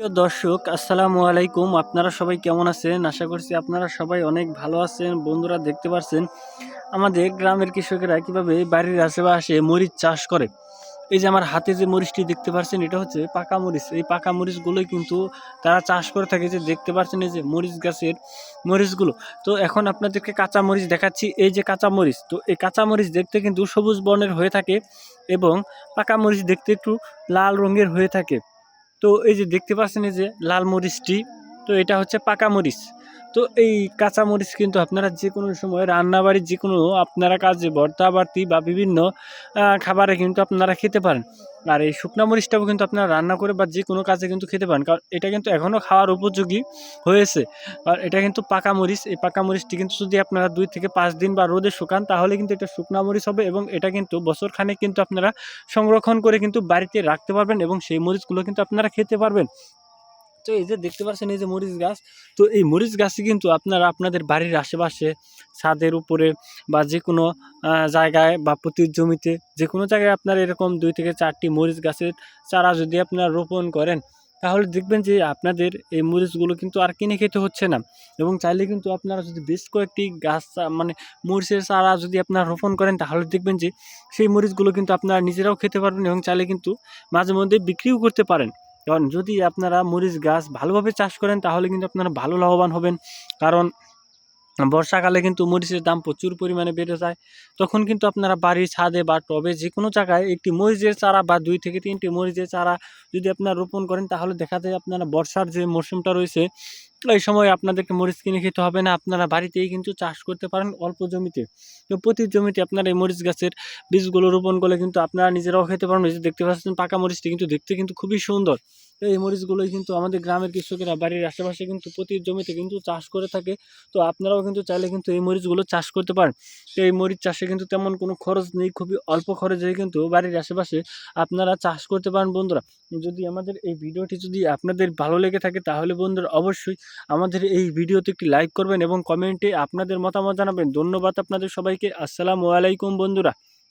প্রিয় দর্শক, আসসালামু আলাইকুম। আপনারা সবাই কেমন আছেন? আশা করছি আপনারা সবাই অনেক ভালো আছেন। বন্ধুরা দেখতে পাচ্ছেন আমাদের গ্রামের কৃষকেরা কীভাবে বাড়ির আশেপাশে মরিচ চাষ করে। এই যে আমার হাতে যে মরিচটি দেখতে পাচ্ছেন এটা হচ্ছে পাকা মরিচ। এই পাকা মরিচগুলোই কিন্তু তারা চাষ করে থাকে। যে দেখতে পাচ্ছেন এই যে মরিচ গাছের মরিচগুলো। তো এখন আপনাদেরকে কাঁচা মরিচ দেখাচ্ছি। এই যে কাঁচা মরিচ, তো এই কাঁচা মরিচ দেখতে কিন্তু সবুজ বর্ণের হয়ে থাকে এবং পাকা মরিচ দেখতে একটু লাল রঙের হয়ে থাকে। তো এই যে দেখতে পাচ্ছেন এই যে লাল মরিচটি তো এটা হচ্ছে পাকা মরিচ। তো এই কাঁচা মরিচ কিন্তু আপনারা যে কোনো সময় রান্নাবাড়ির যে কোনো আপনারা কাজে ভর্তা বাড়তি বা বিভিন্ন খাবারে কিন্তু আপনারা খেতে পারেন। আর এই শুকনা মরিচটাও কিন্তু আপনারা রান্না করে বা যে কোনো কাজে কিন্তু খেতে পারেন। কারণ এটা কিন্তু এখনও খাওয়ার উপযোগী হয়েছে। আর এটা কিন্তু পাকা মরিচ। এই পাকা মরিচটি কিন্তু যদি আপনারা দুই থেকে পাঁচ দিন বা রোদে শুকান, তাহলে কিন্তু এটা শুকনা মরিচ হবে এবং এটা কিন্তু বছরখানেক কিন্তু আপনারা সংরক্ষণ করে কিন্তু বাড়িতে রাখতে পারবেন এবং সেই মরিচগুলো কিন্তু আপনারা খেতে পারবেন। তো এই যে দেখতে পাচ্ছেন এই যে মরিচ গাছ, তো এই মরিচ গাছই কিন্তু আপনারা আপনাদের বাড়ির আশেপাশে, ছাদের উপরে বা যে কোনো জায়গায় বা প্রতি জমিতে যে কোনো জায়গায় আপনারা এরকম দুই থেকে চারটি মরিচ গাছের চারা যদি আপনারা রোপণ করেন, তাহলে দেখবেন যে আপনাদের এই মরিচগুলো কিন্তু আর কিনে খেতে হচ্ছে না। এবং চাইলে কিন্তু আপনারা যদি বেশ কয়েকটি গাছ মানে মরিচের চারা যদি আপনারা রোপণ করেন, তাহলে দেখবেন যে সেই মরিচগুলো কিন্তু আপনারা নিজেরাও খেতে পারবেন এবং চাইলে কিন্তু মাঝে মধ্যে বিক্রিও করতে পারেন। কারণ যদি আপনারা মরিচ গাছ ভালোভাবে চাষ করেন, তাহলে কিন্তু আপনারা ভালো লাভবান হবেন। কারণ বর্ষাকালে কিন্তু মরিচের দাম প্রচুর পরিমাণে বেড়ে যায়। তখন কিন্তু আপনারা বাড়ির ছাদে বা টবে যে কোনো জায়গায় একটি মরিচের চারা বা দুই থেকে তিনটি মরিচের চারা যদি আপনারা রোপণ করেন, তাহলে দেখা যায় আপনারা বর্ষার যে মরশুমটা রয়েছে এই সময় আপনাদেরকে মরিচ কিনে খেতে হবে না, আপনারা বাড়িতেই কিন্তু চাষ করতে পারেন অল্প জমিতে। তো প্রতি জমিতে আপনারা এই মরিচ গাছের বীজগুলো রোপণ করলে কিন্তু আপনারা নিজেরাও খেতে পারেন যে দেখতে পাচ্ছেন, পাকা মরিচটি কিন্তু দেখতে কিন্তু খুবই সুন্দর। তো এই মরিচগুলোই কিন্তু আমাদের গ্রামের কৃষকেরা, বাড়ির আশেপাশে কিন্তু প্রতি জমিতে কিন্তু চাষ করে থাকে। তো আপনারাও কিন্তু চাইলে কিন্তু এই মরিচগুলো চাষ করতে পারেন। তো এই মরিচ চাষে কিন্তু তেমন কোনো খরচ নেই, খুবই অল্প খরচে কিন্তু বাড়ির আশেপাশে আপনারা চাষ করতে পারেন বন্ধুরা। যদি আমাদের এই ভিডিওটি যদি আপনাদের ভালো লেগে থাকে তাহলে বন্ধুরা অবশ্যই আমাদের এই ভিডিওতে একটি লাইক করবেন এবং কমেন্টে আপনাদের মতামত জানাবেন। ধন্যবাদ আপনাদের সবাইকে। আসসালামু আলাইকুম বন্ধুরা।